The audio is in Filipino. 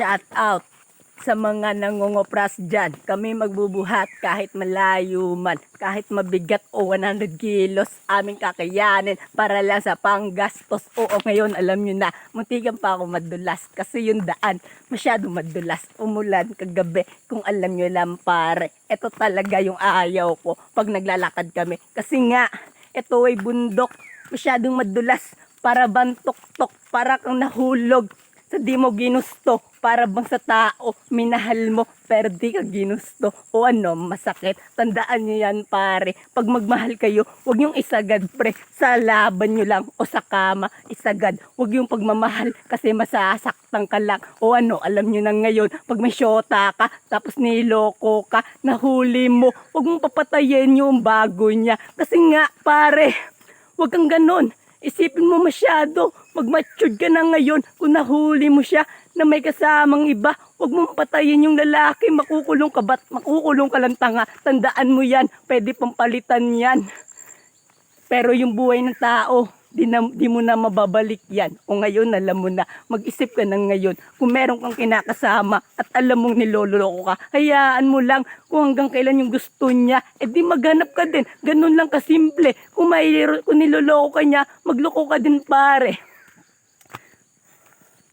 Shout out sa mga nangungopras dyan. Kami magbubuhat kahit malayo man, kahit mabigat o 100 kilos, aming kakayanin para lang sa panggastos. Oo, ngayon alam nyo na, muntikan pa ako madulas kasi yung daan masyado madulas. Umulan kagabi kung alam nyo lang pare. Ito talaga yung ayaw ko pag naglalakad kami. Kasi nga, ito ay bundok, masyadong madulas para bang tok para kang nahulog sa di mo ginusto, para bang sa tao, minahal mo, pero di ka ginusto. O ano, masakit. Tandaan nyo yan, pare. Pag magmahal kayo, huwag yung isagad, pre. Sa laban nyo lang o sa kama, isagad. Huwag yung pagmamahal kasi masasaktan ka lang. O ano, alam nyo na ngayon, pag may syota ka, tapos niloko ka, nahuli mo, huwag mong papatayin yung bago niya. Kasi nga, pare, huwag kang ganon. Isipin mo masyado, mag-matured ka na ngayon kung nahuli mo siya na may kasamang iba. Huwag mong patayin yung lalaki, makukulong ka ba't makukulong ka lang tanga. Tandaan mo yan, pwede pang palitan yan. Pero yung buhay ng tao, di, na, di mo na mababalik yan. O ngayon, alam mo na, mag-isip ka na ngayon. Kung meron kang kinakasama at alam mong niloloko ka, hayaan mo lang kung hanggang kailan yung gusto niya. Eh di maghanap ka din. Ganun lang kasimple. Kung, may, kung niloloko ka niya, magloko ka din pare.